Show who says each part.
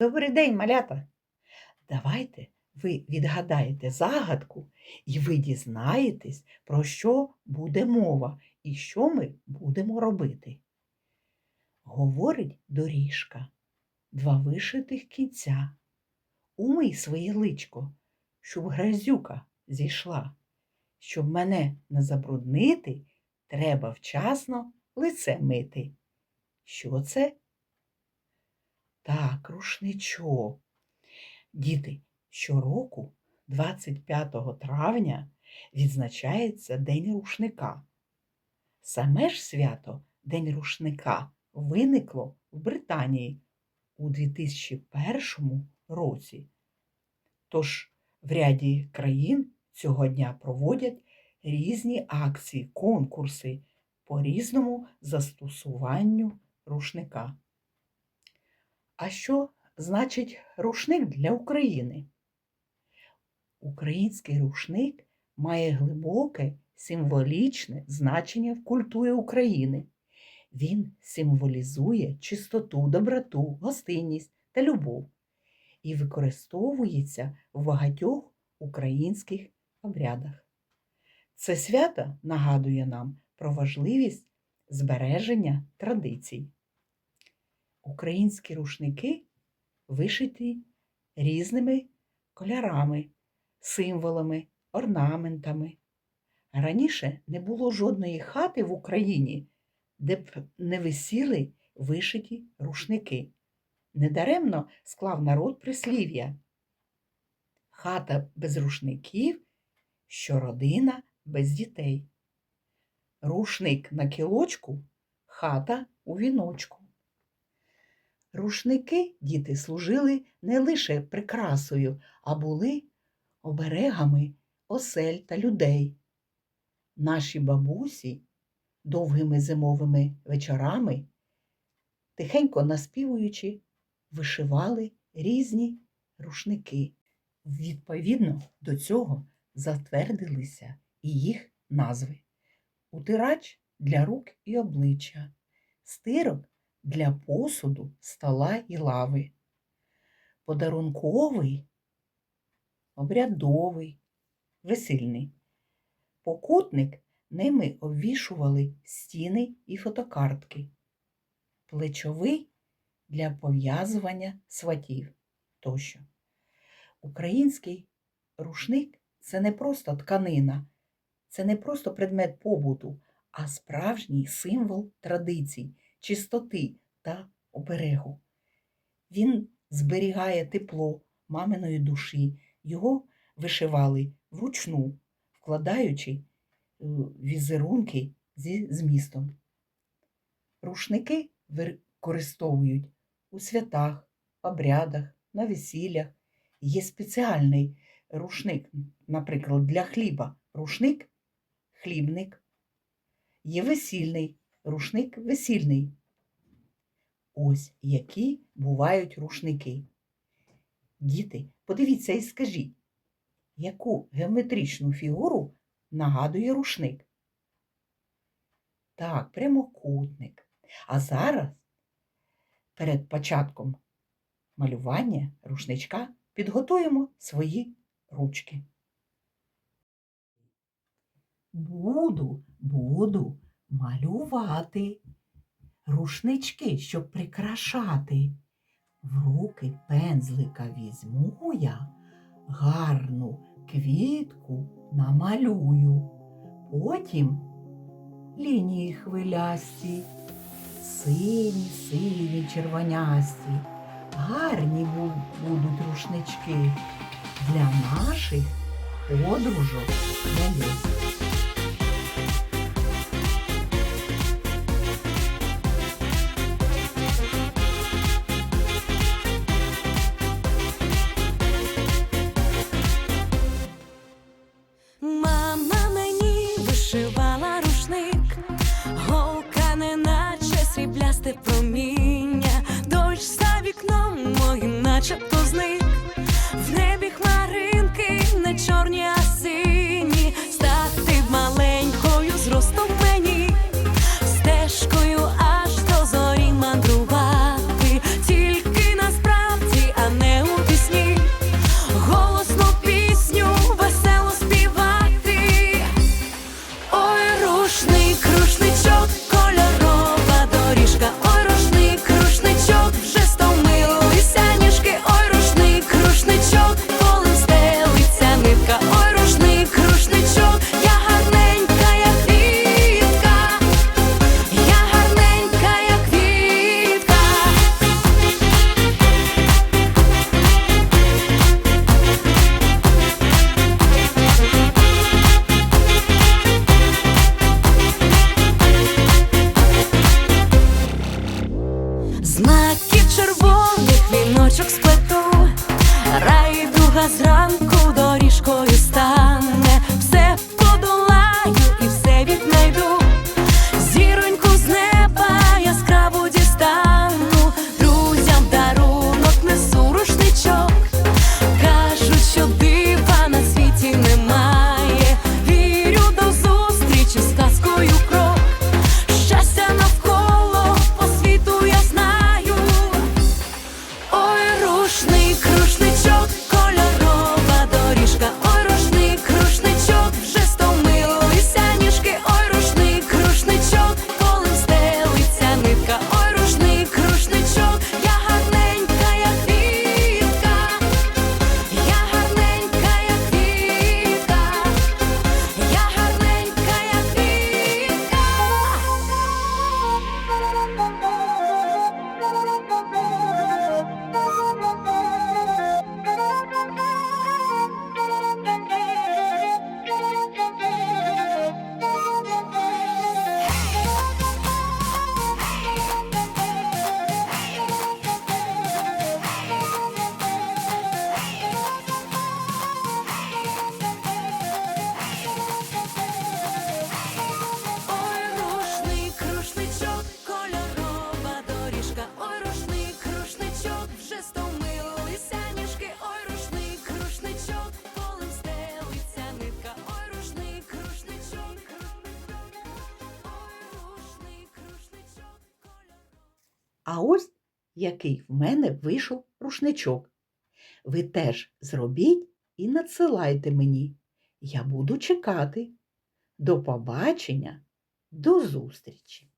Speaker 1: Добрий день, малята! Давайте ви відгадаєте загадку, і ви дізнаєтесь, про що буде мова і що ми будемо робити. Говорить доріжка, два вишитих кінця. Умий своє личко, щоб грязюка зійшла. Щоб мене не забруднити, треба вчасно лице мити. Що це? Так, рушничок. Діти, щороку, 25 травня, відзначається День рушника. Саме ж свято День рушника виникло в Британії у 2001 році. Тож в ряді країн цього дня проводять різні акції, конкурси по різному застосуванню рушника. А що значить рушник для України? Український рушник має глибоке символічне значення в культурі України. Він символізує чистоту, доброту, гостинність та любов і використовується в багатьох українських обрядах. Це свято нагадує нам про важливість збереження традицій. Українські рушники вишиті різними кольорами, символами, орнаментами. Раніше не було жодної хати в Україні, де б не висіли вишиті рушники. Недаремно склав народ прислів'я. Хата без рушників, що родина без дітей. Рушник на кілочку, хата у віночку. Рушники діти служили не лише прикрасою, а були оберегами осель та людей. Наші бабусі довгими зимовими вечорами, тихенько наспівуючи, вишивали різні рушники. Відповідно до цього затвердилися і їх назви. Утирач для рук і обличчя, стирок для посуду, стола і лави, подарунковий, обрядовий, весільний. Покутник ними обвішували стіни і фотокартки, плечовий для пов'язування сватів тощо. Український рушник це не просто тканина, це не просто предмет побуту, а справжній символ традицій, чистоти та оберегу. Він зберігає тепло маминої душі, його вишивали вручну, вкладаючи е, візерунки зі змістом. Рушники використовують у святах, обрядах, на весіллях. Є спеціальний рушник, наприклад, для хліба. Рушник хлібник. Є весільний, рушник весільний. Ось які бувають рушники. Діти, подивіться і скажіть, яку геометричну фігуру нагадує рушник? Так, прямокутник. А зараз перед початком малювання рушничка підготуємо свої ручки. Буду, буду малювати. Рушнички, щоб прикрашати. В руки пензлика візьму я, гарну квітку намалюю, потім лінії хвилясті, сині, сині, червонясті, гарні будуть рушнички. Для наших подружок
Speaker 2: начебто зник, в Bartok
Speaker 1: А ось який в мене вийшов рушничок. Ви теж зробіть і надсилайте мені. Я буду чекати. До побачення, до зустрічі!